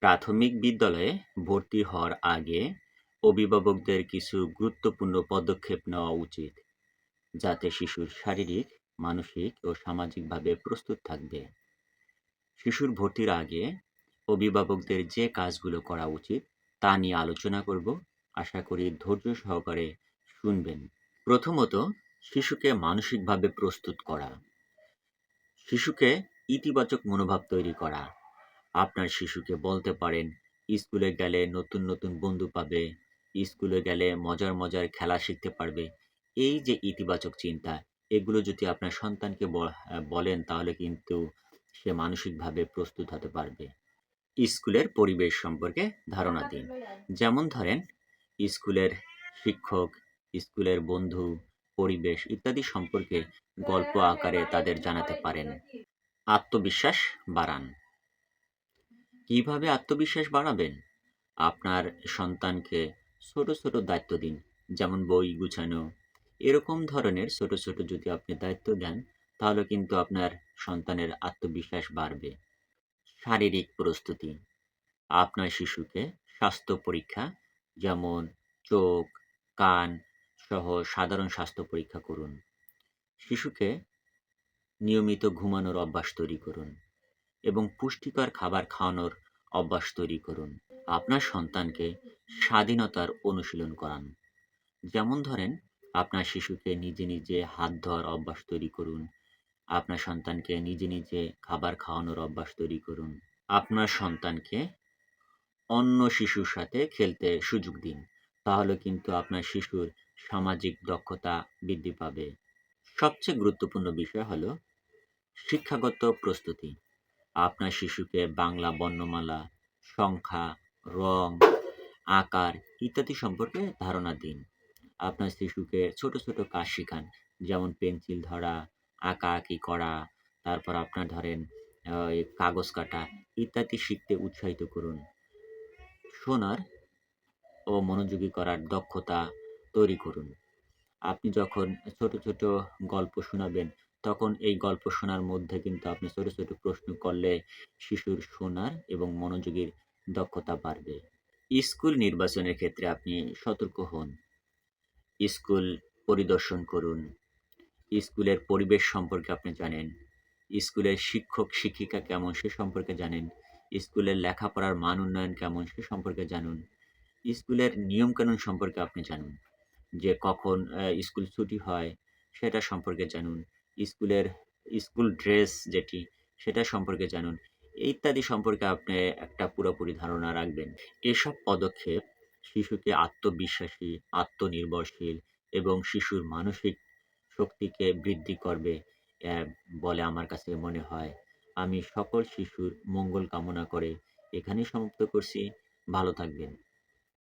প্রাথমিক বিদ্যালয়ে ভর্তি হওয়ার আগে অভিভাবকদের কিছু গুরুত্বপূর্ণ পদক্ষেপ নেওয়া উচিত, যাতে শিশুর শারীরিক, মানসিক ও সামাজিকভাবে প্রস্তুত থাকবে। শিশুর ভর্তির আগে অভিভাবকদের যে কাজগুলো করা উচিত তা নিয়ে আলোচনা করব। আশা করি ধৈর্য সহকারে শুনবেন। প্রথমত, শিশুকে মানসিকভাবে প্রস্তুত করা। শিশুকে ইতিবাচক মনোভাব তৈরি করা। আপনার শিশুকে বলতে পারেন, স্কুলে গেলে নতুন নতুন বন্ধু পাবে, স্কুলে গেলে মজার মজার খেলা শিখতে পারবে। এই যে ইতিবাচক চিন্তা, এগুলো যদি আপনার সন্তানকে বলেন তাহলে কিন্তু সে মানসিকভাবে প্রস্তুত হতে পারবে। স্কুলের পরিবেশ সম্পর্কে ধারণা দিন। যেমন ধরেন, স্কুলের শিক্ষক, স্কুলের বন্ধু, পরিবেশ ইত্যাদি সম্পর্কে গল্প আকারে তাদের জানাতে পারেন। আত্মবিশ্বাস বাড়ান। কীভাবে আত্মবিশ্বাস বাড়াবেন? আপনার সন্তানকে ছোট ছোট দায়িত্ব দিন, যেমন বই গুছানো। এরকম ধরনের ছোট ছোট যদি আপনি দায়িত্ব দেন, তাহলে কিন্তু আপনার সন্তানের আত্মবিশ্বাস বাড়বে। শারীরিক প্রস্তুতি। আপনার শিশুকে স্বাস্থ্য পরীক্ষা, যেমন চোখ, কান সহ সাধারণ স্বাস্থ্য পরীক্ষা করুন। শিশুকে নিয়মিত ঘুমানোর অভ্যাস তৈরি করুন এবং পুষ্টিকর খাবার খাওয়ানোর অভ্যাস তৈরি করুন। আপনার সন্তানকে স্বাধীনতার অনুশীলন করান। যেমন ধরেন, আপনার শিশুকে নিজে নিজে হাত ধোয়ার অভ্যাস তৈরি করুন। আপনার সন্তানকে নিজে নিজে খাবার খাওয়ানোর অভ্যাস তৈরি করুন। আপনার সন্তানকে অন্য শিশুর সাথে খেলতে সুযোগ দিন। তাহলে কিন্তু আপনার শিশুর সামাজিক দক্ষতা বৃদ্ধি পাবে। সবচেয়ে গুরুত্বপূর্ণ বিষয় হলো শিক্ষাগত প্রস্তুতি। আপনার শিশুকে বাংলা বর্ণমালা, সংখ্যা, রং, আকার ইত্যাদি সম্পর্কে ধারণা দিন। আপনার শিশুকে ছোট ছোট কাজ শেখান, যেমন পেন্সিল ধরা, আঁকা আঁকি করা, তারপর আপনার ধরেন কাগজ কাটা ইত্যাদি শিখতে উৎসাহিত করুন। শোনার ও মনোযোগী করার দক্ষতা তৈরি করুন। আপনি যখন ছোট ছোট গল্প শোনাবেন তখন এই গল্প শোনার মধ্যে কিন্তু আপনি ছোট ছোট প্রশ্ন করলে শিশুর শোনার এবং মনোযোগীর দক্ষতা বাড়বে। স্কুল নির্বাচনের ক্ষেত্রে আপনি সতর্ক হন। স্কুল পরিদর্শন করুন। স্কুলের পরিবেশ সম্পর্কে আপনি জানেন। স্কুলের শিক্ষক, শিক্ষিকা কেমন সে সম্পর্কে জানেন। স্কুলের লেখাপড়ার মান উন্নয়ন কেমন সে সম্পর্কে জানুন। স্কুলের নিয়মকানুন সম্পর্কে আপনি জানুন। যে কখন স্কুল ছুটি হয় সেটা সম্পর্কে জানুন। স্কুলের, স্কুল ড্রেস যেটি, সেটা সম্পর্কে জানুন। ইত্যাদি সম্পর্কে আপনি একটা পুরোপুরি ধারণা রাখবেন। এসব পদক্ষেপ শিশুকে আত্মবিশ্বাসী, আত্মনির্ভরশীল এবং শিশুর মানসিক শক্তিকে বৃদ্ধি করবে বলে আমার কাছে মনে হয়। আমি সকল শিশুর মঙ্গল কামনা করে এখানেই সমাপ্ত করছি। ভালো থাকবেন।